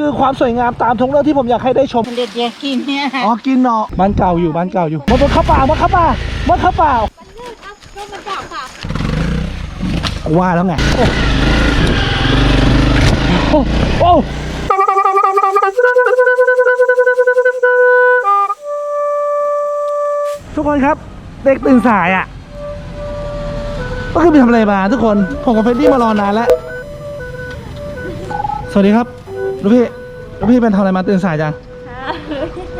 คือความสวยงามตามท้องเรื่องที่ผมอยากให้ได้ชม เด็ดอยากกินเนี่ยอ๋อ กินเนาะบ้านเก่าอยู่บ้านเก่าอยู่มดมดเข้าป่ามดเข้าป่ามดเข้าป่าก็มันจับค่ะว่าแล้วไง โอ้โอ้ทุกคนครับ เด็กตื่นสายอะ ก็คือไปทำอะไรมาทุกคน ผมกับเฟรดดี้มารอนานแล้ว สวัสดีครับ ลูกพี่ลูกพี่เป็นทำอะไรมาตื่นสายจัง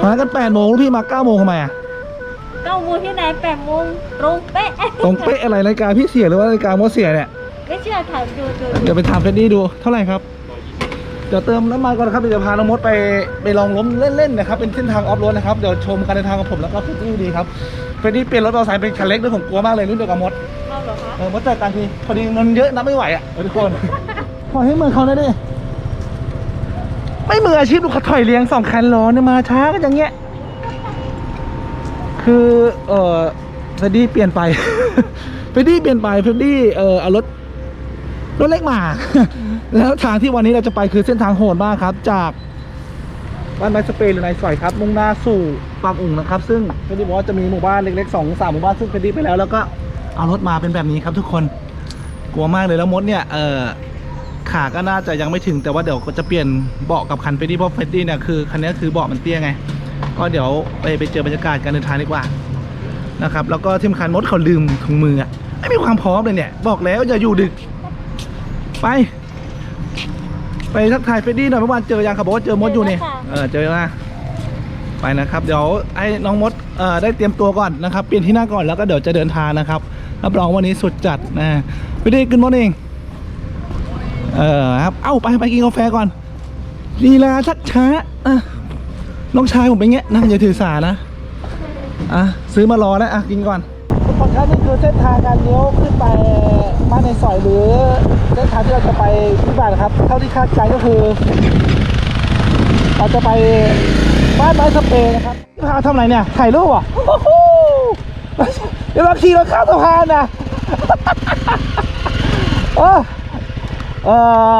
มากันแปดโมงลูกพี่มาเก้าโมงทำไมอะเก้าโมงที่ไหนแปดโมงตรงเป๊ะตรงเป๊ะอะไรรายการพี่เสียหรือว่ารายการมดเสียเนี่ยไม่เชื่อถ่ายดูดูเดี๋ยวไปถามเฟรดดี้ดูเท่าไหร่ครับเดี๋ยวเติมน้ำมันก่อนนะครับเดี๋ยวจะพาน้องมดไปไปลองล้มเล่นๆนะครับเป็นเส้นทางออฟโรดนะครับเดี๋ยวชมการเดินทางของผมแล้วก็เฟรดดี้ดีครับเฟรดดี้เปลี่ยนรถมอเตอร์ไซค์เป็นคันเล็กด้วยผมกลัวมากเลยรุ่นเดียวกับมดเข้าเหรอคะเออมดเจอกันทีพอดีมันเยอะนับไม่ไหวอะเออทุกคนขอให้เหมือนเขาหน่อยดิ ไม่มืออาชีพลูกเขาถอยเลี้ยงสองคันล้อเนี่ยมาช้ากันอย่างเงี้ย คือเออเฟรดดี้เปลี่ยนไป เฟรดดี้เปลี่ยนไปเฟรดดี้เออเอารถรถเล็กมา แล้วทางที่วันนี้เราจะไปคือเส้นทางโหดมากครับ จากบ้านไม้สเปนหรือในซอยครับมุ่งหน้าสู่ปางอุ่งนะครับ ซึ่งเฟรดดี้บอกว่าจะมีหมู่บ้านเล็กๆสองสามหมู่บ้านซึ่งเฟรดดี้ไปแล้วแล้วก็เอารถมาเป็นแบบนี้ครับทุกคน กลัวมากเลยแล้วมดเนี่ยเออ ขาก็น่าจะยังไม่ถึงแต่ว่าเดี๋ยวก็จะเปลี่ยนเบาะกับคันเฟรดดี้เพราะเฟรดดี้เนี่ยคือคันนี้คือเบาะมันเตี้ยไง ก็เดี๋ยวไปไปเจอบรรยากาศการเดินทางดีกว่านะครับแล้วก็ที่สำคัญมดเขาลืมถุงมืออะไม่มีความพร้อมเลยเนี่ย บอกแล้วอย่าอยู่ดึก ไป ไปทักทายเฟรดดี้หน่อยเมื่อวานเจอยังครับบอกว่าเจอมดอยู่นี่เออเจอนะไปนะครับเดี๋ยวให้น้องมดเอ่อได้เตรียมตัวก่อนนะครับเปลี่ยนที่นั่งก่อนแล้วก็เดี๋ยวจะเดินทางนะครับรับรองวันนี้สุดจัดนะเฟรดดี้ขึ้นมดเอง เออครับ เอ้าไปไปกินกาแฟก่อนลีลาชักช้าอะน้องชายผมเป็นเงี้ยนะอย่าถือสานะอะซื้อมารอแล้วอะกินก่อนทุกคนครับนี่คือเส้นทางการเลี้ยวขึ้นไปบ้านในซอยหรือเส้นทางที่เราจะไปที่บ้านนะครับ เท่าที่คาดการณ์ก็คือเราจะไปบ้านไม้สเปรย์นะครับพาทำอะไรเนี่ยถ่ายรูปเหรอะเดี๋ยวเราขี่รถข้ามสะพานนะเออ เอ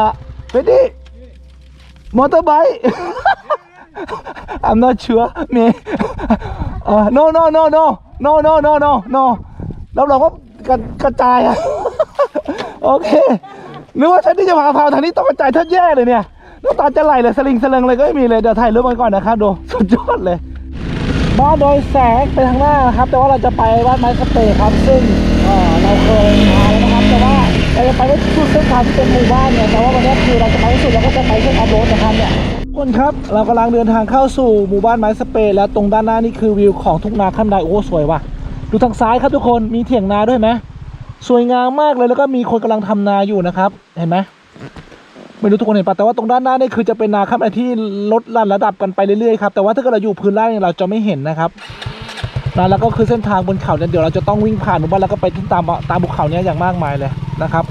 อเฟดดี้มอเตอร์ไบค์ I'm not sure มย์เออ no no no no no no no no no แล้วเราก็กระกระจายอะ โอเคนึกว่าฉันที่จะพาพาทางนี้ต้องกระจายแทบแย่เลยเนี่ยน้ำตาจะไหลเลยสลิงสลิงเลยก็ไม่มีเลยเดี๋ยวถ่ายรูปมันก่อนนะครับดูสุดยอดเลยบ้านโดยแสงไปทางหน้านะครับ แต่ว่าเราจะไปบ้านไม้สเปรย์ครับ ซึ่งเอ่อเราเคยมาแล้วนะครับแต่ว่า เราจะไปไม่สุดเส้นทางที่เป็นหมู่บ้านเนี่ยแต่ว่าวันนี้คือเราจะไปให้สุดเราก็จะไปเส้นออฟโรดนะครับเนี่ยทุกคนครับเรากำลังเดินทางเข้าสู่หมู่บ้านไม้สเปรย์แล้วตรงด้านหน้านี่คือวิวของทุ่งนาข้ามไดโอ้สวยว่ะดูทางซ้ายครับทุกคนมีเถียงนาด้วยไหมสวยงามมากเลยแล้วก็มีคนกำลังทำนาอยู่นะครับเห็นไหมไม่รู้ทุกคนเห็นปะแต่ว่าตรงด้านหน้านี่คือจะเป็นนาข้ามไอที่ลดระดับกันไปเรื่อยๆครับแต่ว่าถ้าเกิดเราอยู่พื้นล่างเนี่ยเราจะไม่เห็นนะครับ นะแล้วก็คือเส้นทางบนเขาเนี่ยเดี๋ยวเราจะต้องวิ่งผ่านหมู่บ้านแล้วก็ไปที่ตามตามภูเขาเนี่ยอย่างมากมายเลยนะครับ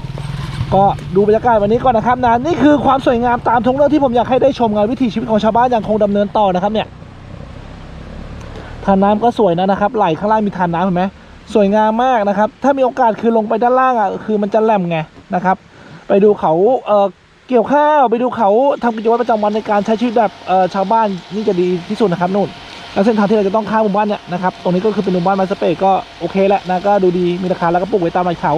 ก็ดูบรรยากาศวันนี้ก่อนนะครับนะนี่คือความสวยงามตามท้องเรื่องที่ผมอยากให้ได้ชมงานวิถีชีวิตของชาวบ้านยังคงดำเนินต่อนะครับเนี่ยทานน้ำก็สวยนะนะครับไหลข้างล่างมีทานน้ำเห็นไหมสวยงามมากนะครับ ถ้ามีโอกาสคือลงไปด้านล่างอะคือมันจะแหลมไงนะครับ ไปดูเขาเออเกี่ยวข้าวไปดูเขาทำกิจวัตรประจำวันในการใช้ชีวิตแบบเออชาวบ้านนี่จะดีที่สุดนะครับนู่น แล้วเส้นทางที่เราจะต้องข้ามหมู่บ้านเนี่ยนะครับตรงนี้ก็คือเป็นหมู่บ้านไม้สเปกก็โอเคแหละนะก็ดูดีมีราคาแล้วก็ปลูกไว้ตามใบเขา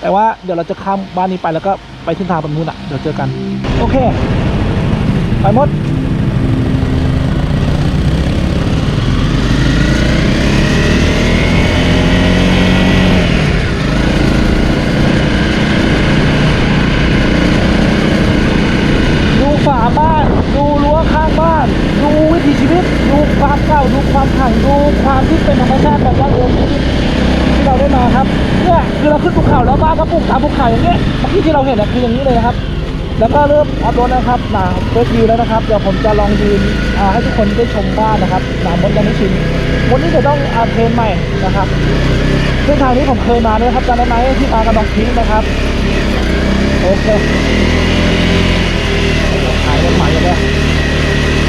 แต่ว่าเดี๋ยวเราจะข้ามบ้านนี้ไปแล้วก็ไปเส้นทางบรงนู้นอะเดี๋ยวเจอกัน โอเค ไปหมดฝาบ้าน ดูรั้วข้างบ้าน ดูวิถีชีวิต ดูความเก่า ดูความขลังดูความที่เป็นธรรมชาติแบบดั้งเดิมที่ที่เราได้มาครับ เนี่ยคือเราขึ้นภูเขาแล้วบ้านก็ปลูกตามภูเขาอย่างเงี้ยเมื่อกี้ที่เราเห็นนะคืออย่างนี้เลยนะครับ แล้วก็เริ่มอัพรถนะครับหนาเฟซวิวแล้วนะครับ เดี๋ยวผมจะลองยืนให้ทุกคนได้ชมบ้านนะครับหนามดยังไม่ชินวันนี้จะต้องอาเทนใหม่นะครับเส้นทางนี้ผมเคยมาด้วยครับจำได้ไหมที่มากับน้องพีคนะครับโอเคขายรถใหม่เลย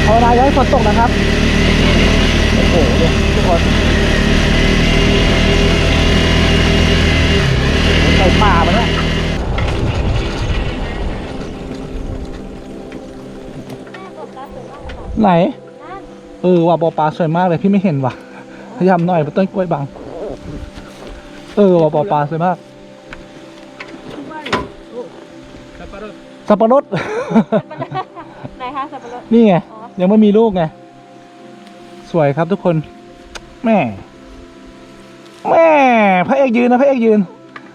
ภาวนาอย่าให้ฝนตกนะครับโอ้โหเนี่ยทุกคนใส่ป่ามาเนี่ย ไหนนั่นเออว่ะบอปลาสวยมากเลยพี่ไม่เห็นว่ะพยายามหน่อยต้นกล้วยบาง เออว่ะบอปลาสวยมากสับปะรด ไหนคะสับปะรด นี่ไง อ๋อ ยังไม่มีลูกไง สวยครับทุกคน แม่ แม่พระเอกยืนนะพระเอกยืน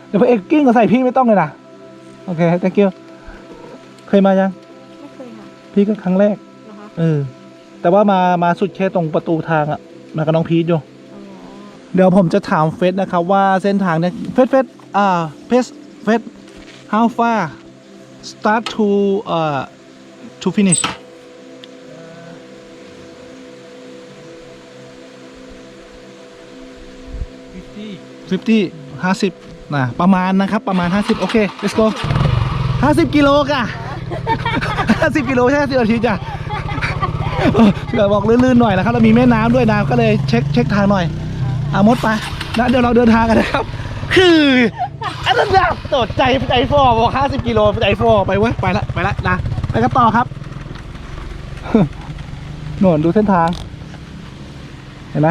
เดี๋ยวพระเอกกิ้งก็ใส่พี่ไม่ต้องเลยนะ โอเค thank you เคยมายัง ไม่เคยค่ะ พี่ก็ครั้งแรกเหรอคะ เออ แต่ว่ามามาสุดแค่ตรงประตูทางอะมากับน้องพีทอยู่อ๋อเดี๋ยวผมจะถามเฟสนะครับว่าเส้นทางเนี่ยเฟสเฟสอ่าเฟสเฟส how far start to เอ่อ to finish 50 50นะประมาณนะครับประมาณ 50 โอเค let's go 50 กิโลก่ะ 50 กิโลใช่ไหมสิบนาทีจ้ะ เดี๋ยวบอกลื่นๆหน่อยนะครับเรามีแม่น้ำด้วยนะก็เลยเช็คเช็คทางหน่อยอามดไปนะเดี๋ยวเราเดินทางกันนะครับ คืออันนั้นนะตดใจใจฟอบอกห้าสิบกิโลใจฟอไปเว้ยไปละไปละนะไปกันต่อครับโน่นดูเส้นทาง เห็นไหม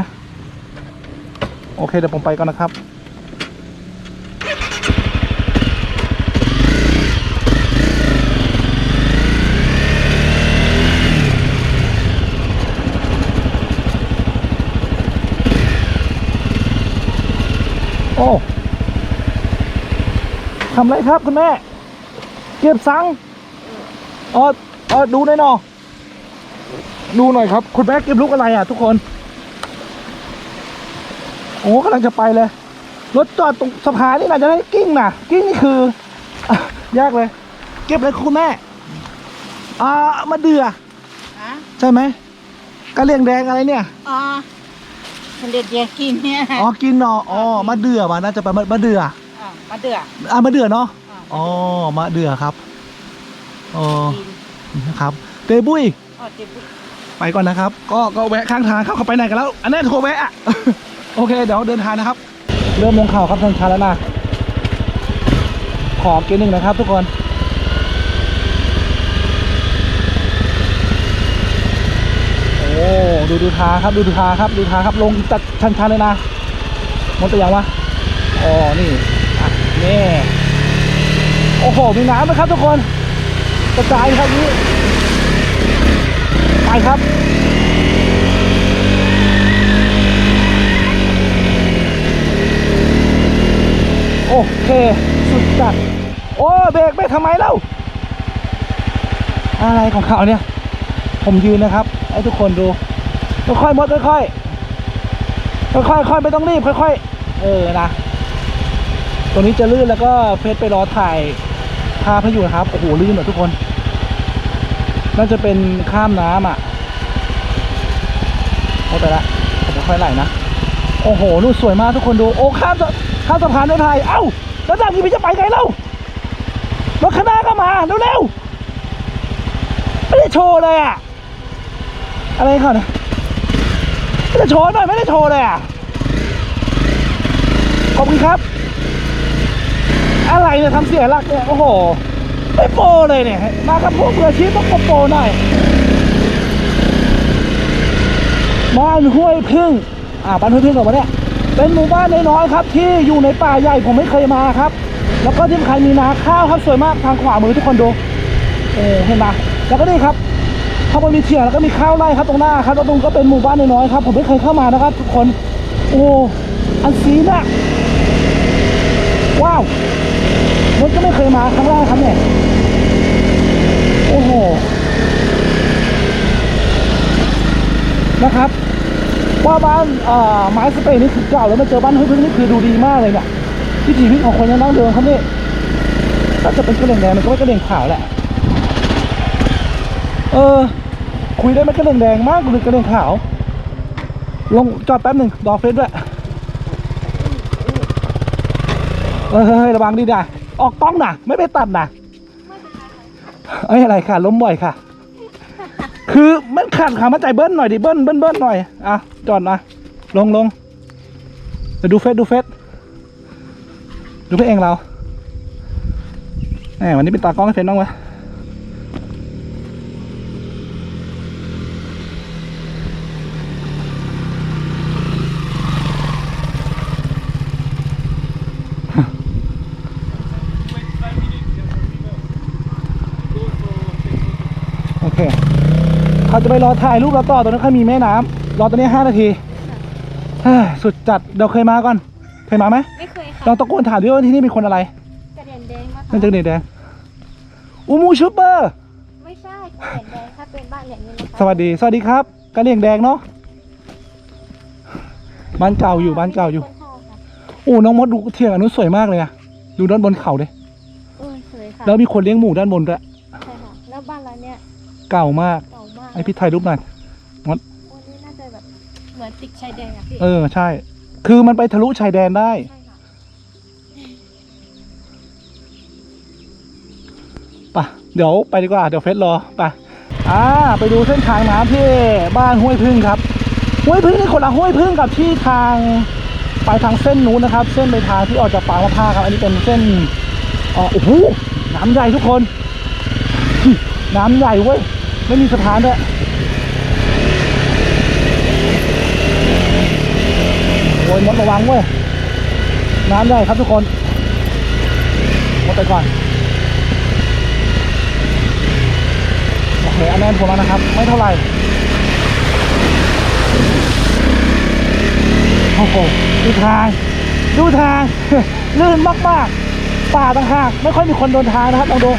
โอเคเดี๋ยวผมไปก่อนนะครับ ทำไรครับคุณแม่ เก็บสังเออเออดูหน่อยหนอดูหน่อยครับ คุณแม่เก็บลูกอะไรอะ ทุกคน โอ้กำลังจะไปเลย รถจอดตรงสะพานนี่น่าจะได้กิ้งนะกิ้งนี่คืออะยากเลย เก็บเลยคุณแม่ อ่ามะเดืออะใช่ไหมกะเหรี่ยงแดงอะไรเนี่ย อ๋อมันเด็ดเดียกินเนี่ย อ๋อ กินเนาะอ๋อมะเดื่อมาน่าจะไปมะมะเดื่ออะ มาเดือดอะมะเดื่อเนาะอะอ๋อมะเดื่อครับอ๋อกินนะครับเตบุยอ๋อเจ็บปุ๊บไปก่อนนะครับ ก็ก็แวะข้างทางครับเขาไปไหนกันแล้ว อันนี้โทรแวะอะโอเคเดี๋ยวเดินทางนะครับ เริ่มลงเขาครับทางชันแล้วนะขอเกียร์หนึ่งนะครับ ทุกคนโอ้ดูดูทางครับดูดูทางครับดูทางครับลงจัดชันๆเลยนะมดตัวอย่างวะอ๋อนี่อะ นี่โอ้โห มีน้ำนะครับทุกคน กระจายครับนี้ไปครับ โอเค สุดจัด โอ้เบรกเบรกทำไมเล่า อะไรของเขาเนี่ย ผมยืนนะครับให้ทุกคนดูค่อยๆมดค่อยๆค่อยๆค่อยๆไม่ต้องรีบค่อยๆเออนะ ตรงนี้จะลื่นแล้วก็เฟซไปรอถ่ายภาพให้อยู่นะครับโอ้โหลื่นหมือนทุกคน น่าจะเป็นข้ามน้ำอะโอ้แต่ละผมค่อยไหลนะโอ้โหนู่นสวยมากทุกคนดูโอ้ข้ามสะข้ามสะพานได้ไทยเอ้าแล้วจากนี้พี่จะไปไงเล่ารถข้างหน้าก็มาเร็วๆไม่ได้โชว์เลยอะอะไรเขาเนี่ยไม่ได้โชว์หน่อยไม่ได้โชว์เลยอะขอบคุณครับ อะไรเนี่ยทำเสียหลักเนี่ยโอ้โหไม่โปรเลยเนี่ย มากับพวกมืออาชีพต้องโปรหน่อยบ้านห้วยพึ่งอ่าบ้านห้วยพึ่งก่อนวะเนี่ยเป็นหมู่บ้านน้อยๆครับ ที่อยู่ในป่าใหญ่ผมไม่เคยมาครับ แล้วก็ที่สำคัญมีนาข้าวครับสวยมากทางขวามือทุกคนดูโอ้เห็นปะแล้วก็นี่ครับข้างบนมีเถียงแล้วก็มีข้าวไร่ครับตรงหน้าครับแล้วตรงก็เป็นหมู่บ้านน้อยๆครับ ผมไม่เคยเข้ามานะครับ ทุกคน โอ้อันซีน่ะ ว้าวรถก็ไม่เคยมาครั้งแรกครับเนี่ย โอ้โห นะครับ ว่าบ้านไม้สเปรย์นี่คือเก่าแล้วมาเจอบ้านห้วยพึ่งนี่คือดูดีมากเลยเนี่ยวิถีชีวิตของคนยังนั่งเดิมครับนี่ถ้าจะเป็นกระเหลี่ยงแดงมันก็ไม่กระเหลี่ยงขาวแหละ เออ คุยได้ไหมกระเหลี่ยงแดงมากหรือกระเหลี่ยงขาว ลงจอดแป๊บหนึ่งรอเฟซด้วย เฮ้ยระวังดีนะออกกล้องนะไม่ไปตัดนะเอ้ยอะไรค่ะล้มบ่อยค่ะ คือมันขาดขามาใจเบิ้ลหน่อยดิเบิ้ลเบิ้ลเบิ้ลหน่อยอะจอดนะลงลงเดี๋ยวดูเฟซดูเฟซดูเฟซเองเราแหมวันนี้เป็นตากล้องให้เฟซน้องวะ เขาจะไปรอถ่ายรูปแล้วต่อตรงนั้นเขามีแม่น้ำรอตรงนี้ห้านาทีเฮ้ยสุดจัดเดี๋ยวเคยมาก่อน เคยมาไหมไม่เคยค่ะลองตะโกนถามด้วยว่าที่นี่เป็นคนอะไรกระเด็นแดงมานั่นจะเด็กแดงอูมูชูเปอร์ ไม่ใช่กระเด็นแดงถ้าเป็นบ้านอย่างนี้นะคะสวัสดี สวัสดีครับกะเหรี่ยงแดงเนาะบ้านเก่าอยู่บ้านเก่าอยู่คนเฒ่าค่ะโอ้น้องมดดูเทียงอันนู้นสวยมากเลยอะดูด้านบนเขาเลยเออสวยค่ะแล้วมีคนเลี้ยงหมูด้านบนด้วยใช่ค่ะแล้วบ้านเราเนี่ย เก่ามาก เก่ามากไอพี่ถ่ายรูปหน่อย วันนี้น่าจะแบบเหมือนติดชายแดนอะพี่ เออใช่ คือมันไปทะลุชายแดนได้ ใช่ค่ะปะเดี๋ยวไปดีกว่า เดี๋ยวเฟสรอไปอ่า ไปดูเส้นทางน้ำที่บ้านห้วยพึ่งครับ ห้วยพึ่งนี่คนละห้วยพึ่งกับที่ทางไปทางเส้นนู้นนะครับ เส้นไปทางที่ออกจากปางมะพร้าวครับ อันนี้เป็นเส้นอ๋อโอ้โหน้ำใหญ่ทุกคน น้ำใหญ่เว้ย ไม่มีสะพานด้วยโอ้ยมดระวังเว้ย น้ำใหญ่ครับทุกคนมดไปก่อน โอเคอันนั้นผมแล้วนะครับ ไม่เท่าไหร่ โอ้โหดูทาง ดูทางลื่นมากๆป่าต่างหาก ไม่ค่อยมีคนเดินทางนะครับลองดู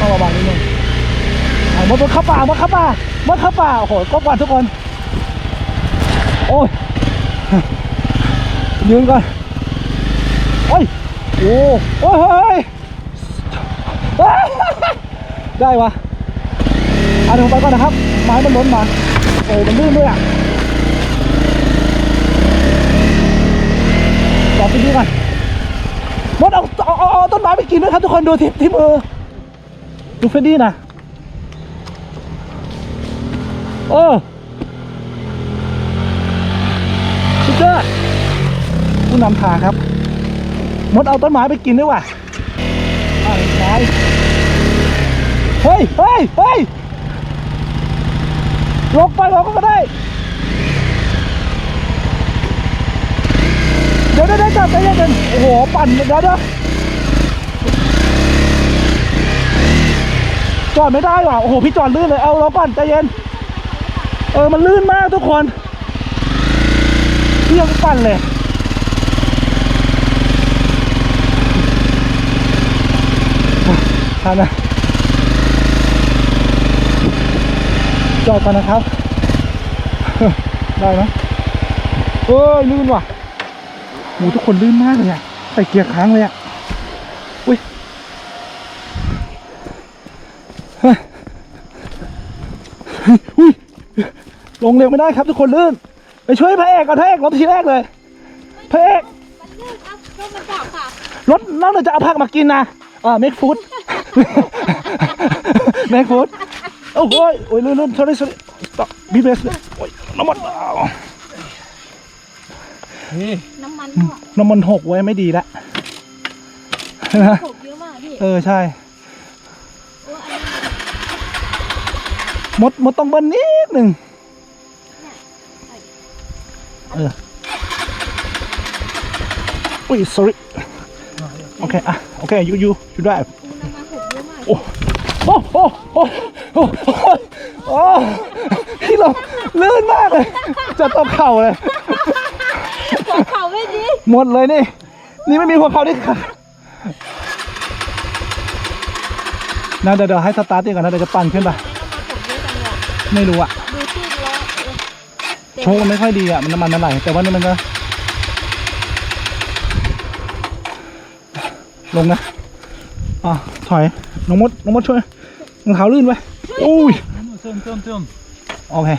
ต้องระวังนิดนึงมดมันเข้าป่ามดเข้าป่ามดเข้าป่าโอ้โหก็ก่อนทุกคน โอ้ยยืนก่อนโอ้ยโอ้โอ้ยได้วะเอาเดี๋ยวผมไปก่อนนะครับ ไม้มันล้นมาโอ้มันลื่นด้วยอะรอไปดูกันมดเอาเอาเอาต้นไม้ไปกินด้วยครับทุกคนดูที่ที่มือ ดูเฟรดดี้นะโอ้สุดยอดผู้นำทางครับ มดเอาต้นไม้ไปกินด้วยว่ะอ้าวไม้เฮ้ยเฮ้ยเฮ้ยลงไปลงก็ได้ เดี๋ยวเดี๋ยวเดี๋ยวจับใจเย็นโอ้โห ปั่นเดี๋ยวเดี๋ยว จอดไม่ได้ว่ะโอ้โหพี่จอดลื่นเลยเอาเราปั่นใจเย็น เออมันลื่นมากทุกคนเพี่ยงปั่นเลยทันนะจอดก่อนนะครับ ได้ไหมเอ้ยลื่นว่ะหมูทุกคนลื่นมากเลยอะใส่เกียร์ค้างเลยอะอุ้ยเฮ้ยอุ้ย ลงเร็วไม่ได้ครับทุกคนลื่น ไปช่วยพระเอกก่อนพระเอกรถทีแรกเลยพระเอกมันลื่นครับก็มันจับค่ะรถนอกจากจะเอาผักมากินนะอ่าเมกฟู้ดเมกฟู้ดโอ้โหยโอ้ยลื่นลื่น sorry sorry stop be best โอ้ยน้ำมันอ้าวน้ำมันก็น้ำมันหกไว้ไม่ดีละหกเยอะมากพี่เออใช่โอ้อันนี้มดมดต้องเบิ้ลนิดหนึ่ง เอออุ้ย sorry โอเคอะโอเค you you you drive อู้น้ำมันหกเยอะมากโอ้โอ้โอ้โอ้โอ้โอ้โอ้พี่เราลื่นมากเลย จะตกเข่าเลย หัวเข่าไม่ดีหมดเลยนี่ นี่ไม่มีหัวเข่าดิค่ะนะเดี๋ยวเดี๋ยวให้สตาร์ทดีก่อนนะเดี๋ยวจะปั่นขึ้นไปน้ำมันหกเยอะจังเลยไม่รู้อะ ดูที่ล้อเออเต็ม โชว์มันไม่ค่อยดีอะมันน้ำมันมันไหลแต่ว่านี่มันก็ ลงนะอะถอยน้องมดน้องมดช่วยรองเท้าลื่นไว้อุ้ยเติมเติมเติมโอเค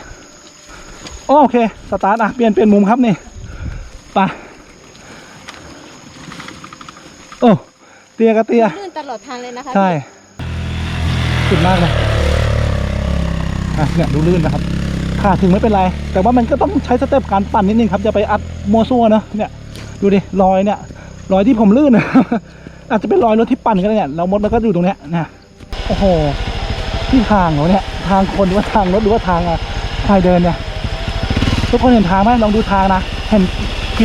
โอเคสตาร์ทอะเปลี่ยนเปลี่ยนมุมครับนี่ไปโอ้เตียกับเตียลื่นตลอดทางเลยนะคะใช่สุดมากเลยอะเนี่ยดูลื่นนะครับ ขาถึงไม่เป็นไร แต่ว่ามันก็ต้องใช้สเต็ปการปั่นนิดนึงครับจะไปอัดมัวซั่วเนอะเนี่ยดูดิรอยเนี่ยรอยที่ผมลื่นนะอาจจะเป็นรอยรถที่ปั่นก็ได้เนี่ยเรามดมันก็อยู่ตรงเนี้ยนะโอ้โหที่ทางเหรอเนี่ยทางคนหรือว่าทางรถหรือว่าทางอะใครเดินเนี่ยทุกคนเห็นทางไหมลองดูทางนะเห็น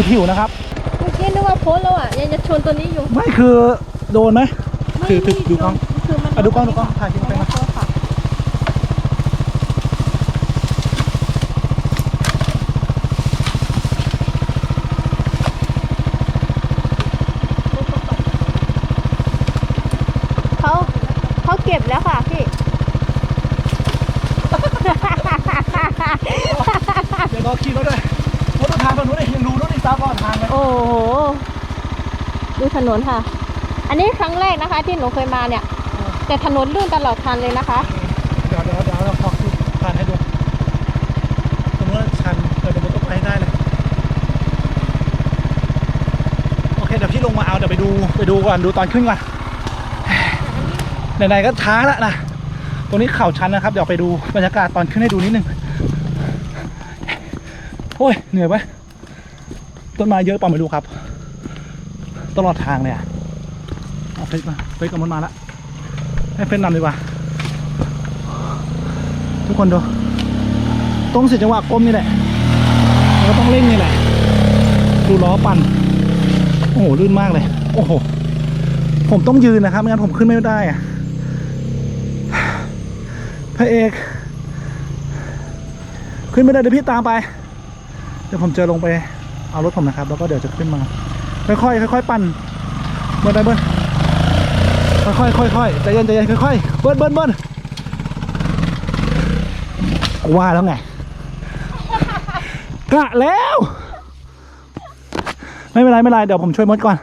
ผิวๆนะครับเมื่อกี้นึกว่าโพสแล้วอะยังจะชนตัวนี้อยู่ไม่คือโดนไหมถือถือดูกล้องคือมันอะดูกล้องดูกล้องถ่ายคลิปไปนะ โทรศัพท์ รอขี่รถด้วยรถทางฝั่งนู้น เลยยังดูรถอีกตาก่อนทางเลยโอ้โห ดูถนนค่ะ อันนี้ครั้งแรกนะคะ ที่หนูเคยมาเนี่ย แต่ถนนลื่นตลอดทางเลยนะคะ เดี๋ยวเดี๋ยวเดี๋ยวเราขอคือผ่านให้ดูตรงนู้นชันเออเดี๋ยวมันก็ไปได้เลยโอเคเดี๋ยวพี่ลงมาเอาเดี๋ยวไปดูไปดูก่อนดูตอนขึ้นก่อนไหนๆก็ช้าแล้วนะตรงนี้เข่าชันนะครับ เดี๋ยวไปดูบรรยากาศตอนขึ้นให้ดูนิดนึงโอ้ยเหนื่อยไหม ต้นไม้เยอะป่าไม่รู้ครับ ตลอดทางเลยอะเอาเฟซมาเฟซกับมันมาล้วให้เฟซนำดีกว่า ทุกคนดูตรงเสียจังหวะก้มนี่แหละแล้วก็ต้องเร่งนี่แหละ ดูล้อปั่น โอ้โหลื่นมากเลย โอ้โห ผมต้องยืนนะครับไม่งั้นผมขึ้นไม่ได้อะพระเอก ขึ้นไม่ได้เดี๋ยวพี่ตามไป เดี๋ยวผมจะลงไป เอารถผมนะครับ แล้วก็เดี๋ยวจะขึ้นมา ค่อยๆค่อยๆปั่นเบิ้ลได้เบิ้ลค่อยๆค่อยๆใจเย็นใจเย็นค่อยๆเบิ้ลเบิ้ลเบิ้ลกูว่าแล้วไงกะแล้ว ไม่เป็นไรไม่เป็นไรเดี๋ยวผมช่วยมดก่อน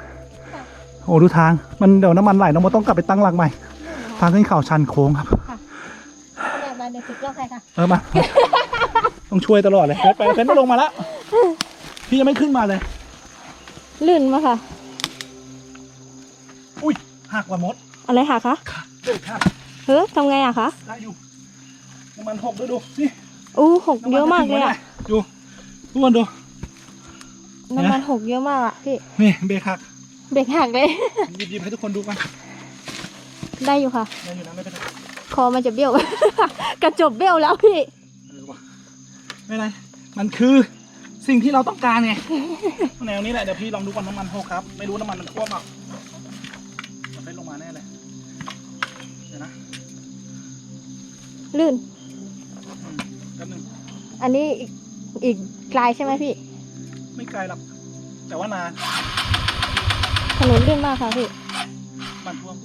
โอ้ดูทางมันเดี๋ยวน้ำมันไหลน้องมดต้องกลับไปตั้งหลักใหม่ ทางขึ้นเขาชันโค้งครับมาเดี๋ยวฝึกรอบใครค่ะเออมา ต้องช่วยตลอดเลยเดี๋ยวไปเฟ้นไม่ลงมาแล้ว พี่ยังไม่ขึ้นมาเลย ลื่นมากค่ะ อุ้ยหักว่ะมดอะไรหาคะเด็กหักเฮ้ยทำไงอะคะได้อยู่น้ำมันหกด้วยดูนี่อู้หกเยอะมากเลยอะดูทุกคนดูน้ำมันหกเยอะมากอะพี่นี่เบรกหักเบรกหักเลยหยิบหยิบให้ทุกคนดูกันได้อยู่ค่ะได้อยู่นะไม่เป็นไรคอมันจะเบี้ยว กระจบเบี้ยวแล้วพี่เออว่ะไม่เป็นไรมันคือ สิ่งที่เราต้องการไงแนวนี้แหละเดี๋ยวพี่ลองดูก่อนน้ำมันหกครับ ไม่รู้น้ำมันมันท่วมเปล่าเดี๋ยวไปลงมาแน่เลยเดี๋ยวนะลื่นอืมแป๊บนึงอันนี้อีกอีกไกลใช่ไหมพี่ ไม่ไกลหรอกแต่ว่านานถนนลื่นมากค่ะพี่ มันท่วม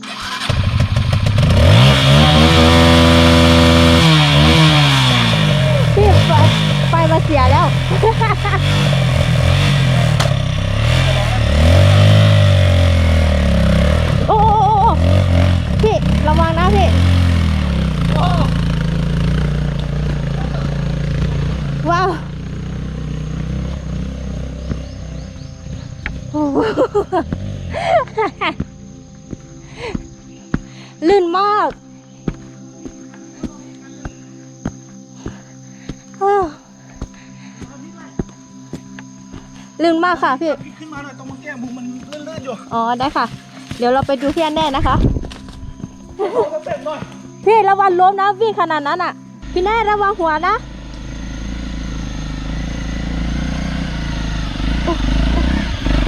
ลื่นมากค่ะพี่พี่ ขึ้นมาหน่อยตรงมาแก้มมุมมันลื่นๆอยู่อ๋อได้ค่ะ เดี๋ยวเราไปดูพี่อันแน่นะคะ เอาสเต็ปหน่อยพี่ระวังล้มนะวิ่งขนาดนั้นอะ พี่แน่ระวังหัวนะโอ้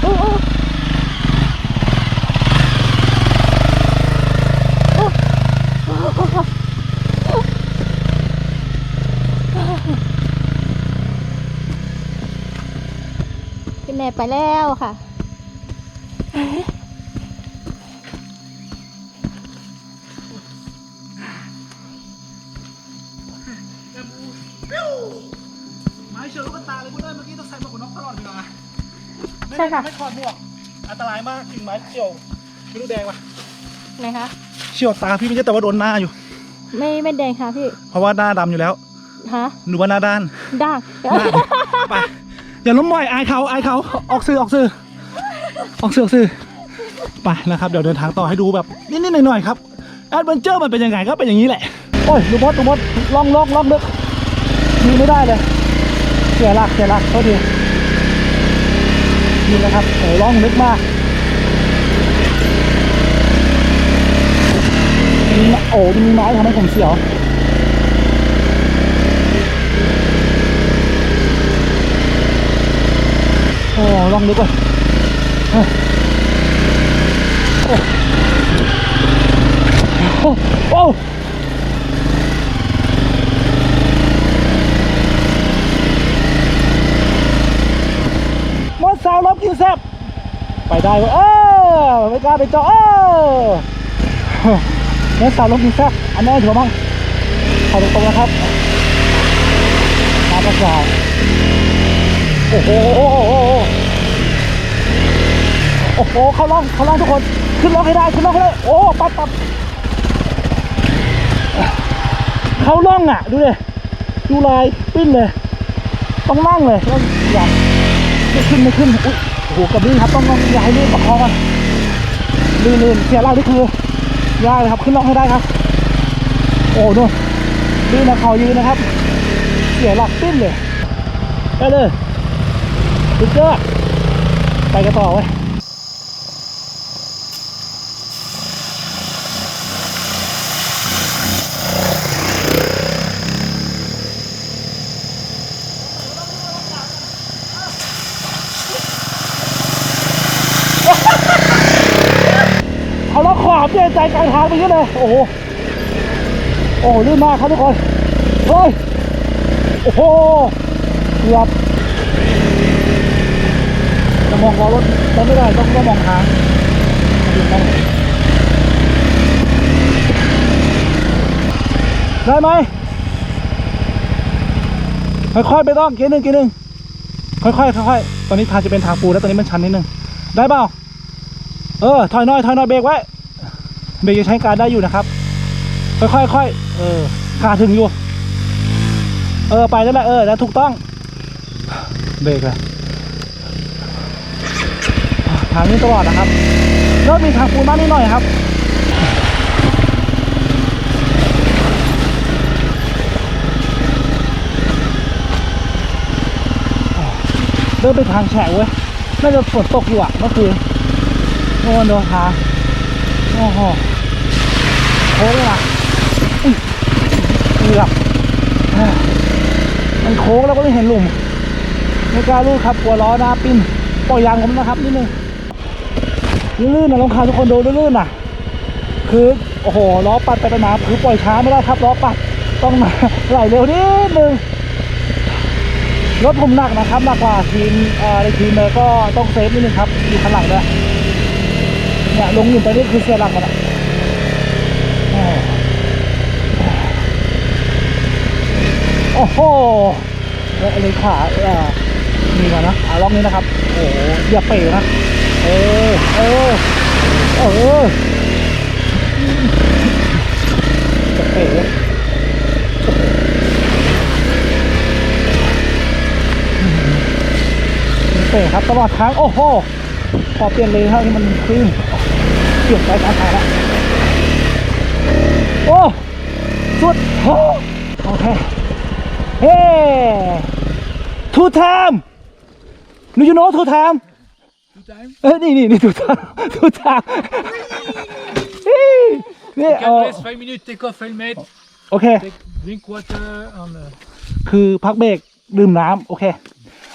โอ้โอ้โอ้พี่แน่ ไปแล้วค่ะแก้มมูปิ้วไม้เชือกลูกกระตาเลยพูดได้เมื่อกี้ต้องใส่หมวกกันน็อกตลอดเวลาไม่ใช่ค่ะ ไม่ถอดหมวกอันตรายมากกิ่งไม้เฉียวไม่รู้แดงปะไหนคะเฉียวตาพี่ไม่ใช่แต่ว่าโดนหน้าอยู่ ไม่ไม่แดงค่ะพี่เพราะว่าหน้าดำอยู่แล้วฮะหนูว่าหน้าด้าน ด่างหน้าไป อย่าล้มบ่อยอายเขาอายเขาออกสื่อออกสื่อออกสื่อออกสื่อไปนะครับเดี๋ยวเดินทางต่อให้ดูแบบนิดๆหน่อยๆครับแอดเวนเจอร์มันเป็นยังไงก็เป็นอย่างนี้แหละโอ้ยดูมดดูมดล่องล่องล่องลึกยืนไม่ได้เลยเสียหลักเสียหลักโทษทีนี่นะครับโอ้ยล่องลึกมากมีโอ้มีไม้ทำให้ผมเสียว ลองดูก่อนโอ้โอ้โอ้มดสาวลบกินแซบไปได้เว้ยเออไม่กล้าไปจาะเออมดสาวลบกินแซบอันนี้ถือว่าบ้างขอตรงนะครับไปาก็ยาวโอ้โห โอ้โหเขาล่องเขาล่องทุกคน ขึ้นล่องให้ได้ขึ้นล่องให้ได้โอ้ปั๊บปั๊บเขาล่องอะ ดูเลยดูลายปิ้นเลยต้องนั่งเลยต้องอยาไม่ขึ้นไม่ขึ้นอุ๊ยโอ้โหกับลื่ครับต้องต้องอย่าให้ลื่นประคองมันลื่นลื่นเสียหลักนี่คือยากเลยครับขึ้นล่องให้ได้ครับ โอ้ดูลื่นนะเขายืนนะครับ เสียหลักปิ้นเลยไปเลยสุดยอดไปกันต่อไว้ย เขาล็อกขวาเปลี่ยนใจ กลางทางไปเยอะเลย โอ้โห โอ้ลื่นมากครับทุกคนเฮ้ยโอ้โหเกือบจะมองล้อรถต้องไม่ได้ต้องต้องมองทางได้ไหมค่อยๆไปต้องเกียร์หนึ่งเกียร์หนึ่งค่อยๆค่อยๆตอนนี้ทางจะเป็นทางปูแล้วตอนนี้มันชันนิดนึงได้เปล่าเออถอยน่อยถอยน่อยเบรกไว้ เบรกยังใช้การได้อยู่นะครับ ค่อยๆค่อยเออขาถึงอยู่ เออไปแล้วแหละเออแล้วถูกต้อง เบรกเลยทางนี้ตลอดนะครับเริ่มมีทางปูนมากนิดหน่อยครับเริ่มเป็นทางแฉะเว้ย น่าจะฝนตกอยู่อะเมื่อคืนโอ้โดนทาง โอ้โหโค้งเลยอะอุ้ยเกือบมันโค้งแล้วก็ไม่เห็นหลุมไม่กล้าลูกครับกลัวล้อหน้าปิ้นปล่อยยางผมนะครับนิดนึงลื่นๆนะลองคาทุกคนดูลื่นๆนะคือโอ้โหล้อปัดไปไปมาคือปล่อยช้าไม่ได้ครับล้อปัดต้องมาไหลเร็วนิดนึงรถผมหนักนะครับหนักกว่าทีมเอ่อในทีมเลยก็ต้องเซฟนิดนึงครับอยู่ข้างหลังด้วย เนี่ยลงหลุมไปนี่คือเสียหลักกันอะโอ้โหแล้วเลยขาเอ่อมีก่อนนะอ่าล็อกนี้นะครับ โอ้โหอย่าเป๋นะเออเออเอออย่าเป๋เตะครับตลอดทาง โอ้โห พอเปลี่ยนเลนเท่านี้มันคลื่น เปลี่ยนไปตามทางแล้วโอ้สุดโอ้โอเคเฮ้ two time do you know two time Two times? เอ้ยนี่นี่นี่ two time two time นี่เอ Can อ rest five minutes, take off helmet, โอเค take drink water and uh, คือพักเบรกดื่มน้ำโอเค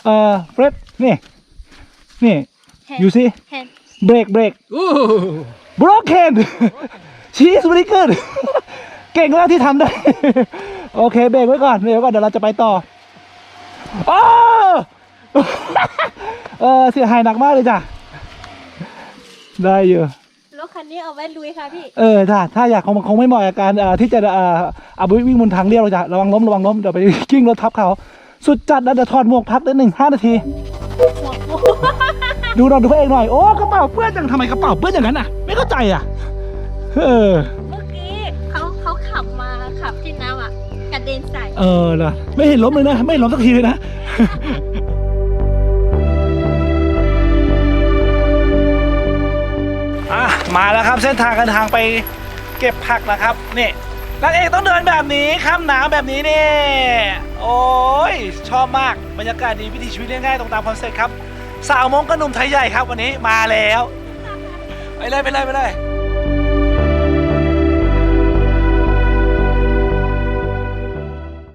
เอ่อเฟรดนี่ นี่ อยู่สิ Hand เบรกเบรก oh บล็อกเคนชีสบริเกิลเก่งแล้วที่ทำได้ โอเคเบรกไว้ก่อนเบรกไว้ก่อนเดี๋ยวเราจะไปต่ออ้าวเออเสียหายหนักมากเลยจ้ะ ได้อยู่ รถคันนี้เอาไว้ลุยค่ะพี่ เออถ้าถ้าอยากคงคงไม่เหมาะกับการเอ่อที่จะเอ่อเอาไปวิ่งบนทางเรียบเราจะระวังล้มระวังล้มเดี๋ยวไปกิ้งรถทับเขา สุดจัดนะเดี๋ยวถอดหมวกพักได้หนึ่งห้านาที ดูหน่อยดูพระเอกหน่อย โอ้กระเป๋าเปื้อนจังทำไมกระเป๋าเปื้อนอย่างนั้นอะ ไม่เข้าใจอะ เออ เมื่อกี้เขาเขาขับมาขับที่น้ำอะกระเด็นใส่ เออเหรอไม่เห็นล้มเลยนะ ไม่เห็นล้มสักทีเลยนะ อะ มาแล้วครับเส้นทางกันทางไปเก็บผักนะครับนี่นางเอกต้องเดินแบบนี้ข้ามน้ำแบบนี้นี่ โอ้ยชอบมาก บรรยากาศดีวิถีชีวิตง่ายๆตรงตามคอนเซ็ปต์ครับ สาวมงกับหนุ่มไทยใหญ่ครับวันนี้มาแล้ว ไปเลยไปเลยไปเลย